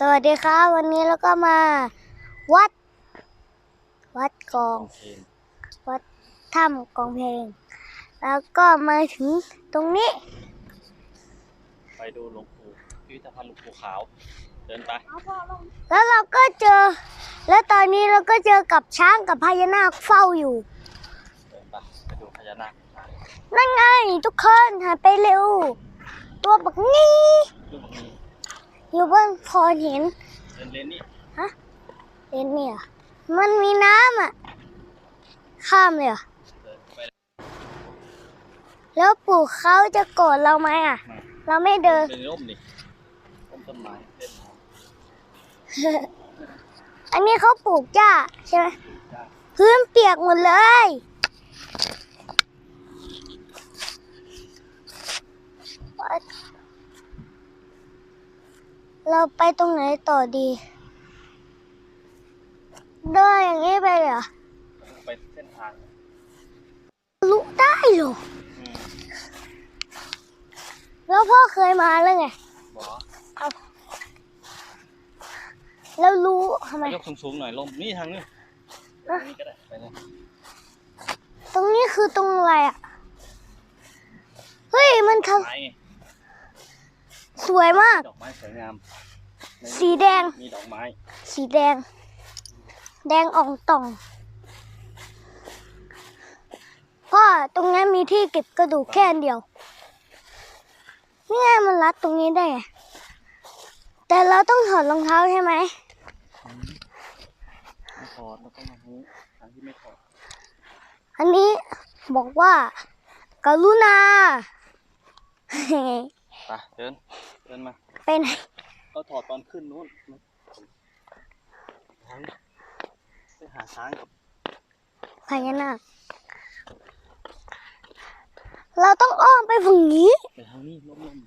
สวัสดีครับ วันนี้เราก็มา วัด วัดกองโอเควัดถ้ำกองเพลง แล้วก็มาถึงตรงนี้ ไปดูหลวงปู่พิพิธภัณฑ์หลวงปู่ขาว เดินไป แล้วเราก็เจอ แล้วตอนนี้เราก็เจอกับช้างกับพญานาคเฝ้าอยู่ เดินไปไปดูพญานาคนั่นไงทุกคนหันไปเร็ว ตัวบักนี้ดูตรงนี้ อยู่บนพอเห็นเดินเลนนี่เห็นเนี่ยมันมีน้ำอะ ข้ามเลยเหรอเดินไปแล้วปู่เขาจะโกรธเราไหมอะ เราไม่เดินเป็นร่มดิร่มต้นไม้เล่นน้อันนี้เขาปลูกหญ้าใช่ไหมำได้พื้นเปียกหมดเลย เราไปตรงไหนต่อดี เดินอย่างนี้ไปเลยเหรอไปเส้นทางลุได้เหรออืมแล้วพ่อเคยมาแล้วไงบอกเอาแล้วรู้ทำไม ยกสูงๆหน่อยร่มนี่ทางนี้นะนี่ก็ได้ไปเลยตรงนี้คือตรงอะไรอะ เฮ้ยมันทไม้ไงำ สวยมาก ดอกไม้สวยงาม สีแดง มีดอกไม้ สีแดง แดงอ่องต่อง พ่อตรงนั้นมีที่เก็บกระดูกแค่อันเดียว นี่ไงมันรัดตรงนี้ได้ไงแต่เราต้องถอดรองเท้าใช่ไหมไม่ถอดแล้วก็มาทางนี้ทางที่ไม่ถอดอันนี้บอกว่า กรุณา ไปเดิน เดินมาไปไหนก็ถอดตอนขึ้นนู้นทางไปหาช้างกับพญานาคเราต้องอ้อมไปฝั่งนี้ ไปทางนี้โน่น